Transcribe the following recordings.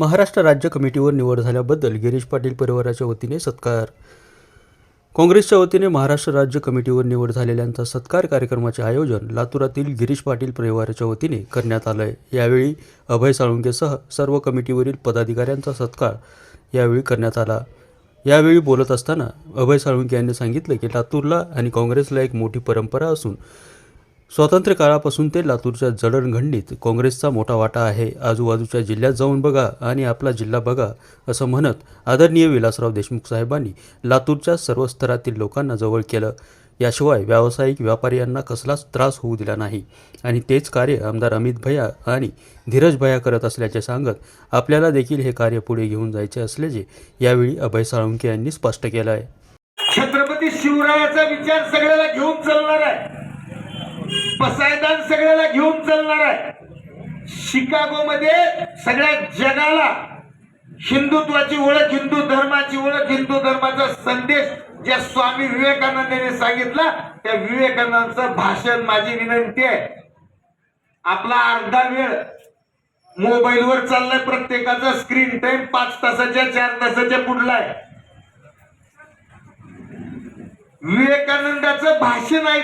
महाराष्ट्र राज्य कमिटीवर निवड झाल्याबद्दल गिरीश पाटील परिवाराच्या वतीने सत्कार. काँग्रेसच्या वतीने महाराष्ट्र राज्य कमिटीवर निवड झालेल्यांचा सत्कार कार्यक्रमाचे आयोजन लातूरातील गिरीश पाटील परिवाराच्या वतीने करण्यात आलं आहे यावेळी अभय साळुंकेसह सर्व कमिटीवरील पदाधिकाऱ्यांचा सत्कार यावेळी करण्यात आला. यावेळी बोलत असताना अभय साळुंके यांनी सांगितलं की लातूरला आणि काँग्रेसला एक मोठी परंपरा असून स्वातंत्र्य काळापासून ते लातूरच्या जडणघडणीत काँग्रेसचा मोठा वाटा आहे. आजूबाजूच्या जिल्ह्यात जाऊन बघा आणि आपला जिल्हा बघा असं म्हणत आदरणीय विलासराव देशमुख साहेबांनी लातूरच्या सर्व स्तरातील लोकांना जवळ केलं. याशिवाय व्यावसायिक व्यापारी यांना कसलाच त्रास होऊ दिला नाही. आणि तेच कार्य आमदार अमित भैया आणि धीरज भैया करत असल्याचे सांगत आपल्याला देखील हे कार्य पुढे घेऊन जायचे असल्याचे यावेळी अभय साळुंके यांनी स्पष्ट केलं आहे छत्रपती शिवरायाचा विचार सगळ्याला घेऊन चालणार आहे. पसायदान सगळ्याला घेऊन चालणार आहे. शिकागो मध्ये सगळ्या जगाला हिंदुत्वाची ओळख हिंदू धर्माची ओळख हिंदू धर्माचा संदेश ज्या स्वामी विवेकानंदांनी सांगितला त्या विवेकानंदांचं भाषण माझी विनंती आहे. आपला अर्धा वेळ मोबाईलवर चाललाय प्रत्येकाचा स्क्रीन टाइम पाच तासाच्या चार तासाच्या पुढला आहे. विवेकानंदाचं भाषण आहे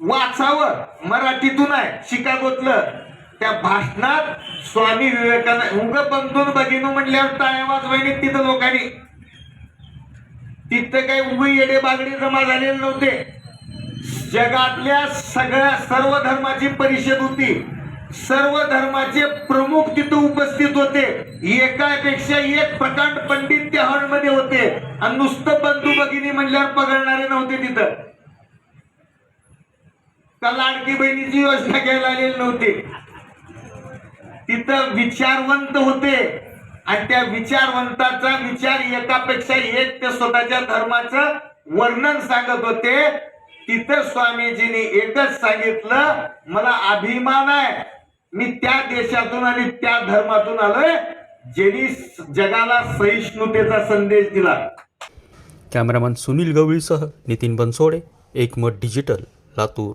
वाचावं. मराठीतून आहे. शिकागोतलं. त्या भाषणात स्वामी विवेकानंद उग बंधून बघिनू म्हणल्यावर टाळ्या वाजवायने तिथं लोकांनी. तिथं काही उग येडे बागडे जमा झालेले नव्हते. जगातल्या सगळ्या सर्व धर्माची परिषद होती. सर्व धर्माचे प्रमुख तिथं उपस्थित होते. एकापेक्षा एक प्रकांड पंडित त्या हॉलमध्ये होते. आणि नुसतं बंधू भगिनी म्हणल्यावर पगळणारे नव्हते तिथं. का लाडकी बहिणीची योजना घ्यायला आलेली नव्हती. तिथं विचारवंत होते आणि त्या विचारवंताचा विचार एकापेक्षा एक ते स्वतःच्या धर्माचं वर्णन सांगत होते. तिथं स्वामीजींनी एकच सांगितलं मला अभिमान आहे. मी त्या देशातून आणि त्या धर्मातून आलोय. ज्यांनी जगाला सहिष्णुतेचा संदेश दिला. Cameraman Sunil गवळीसह Nitin Bansode Ekmat digital Latur.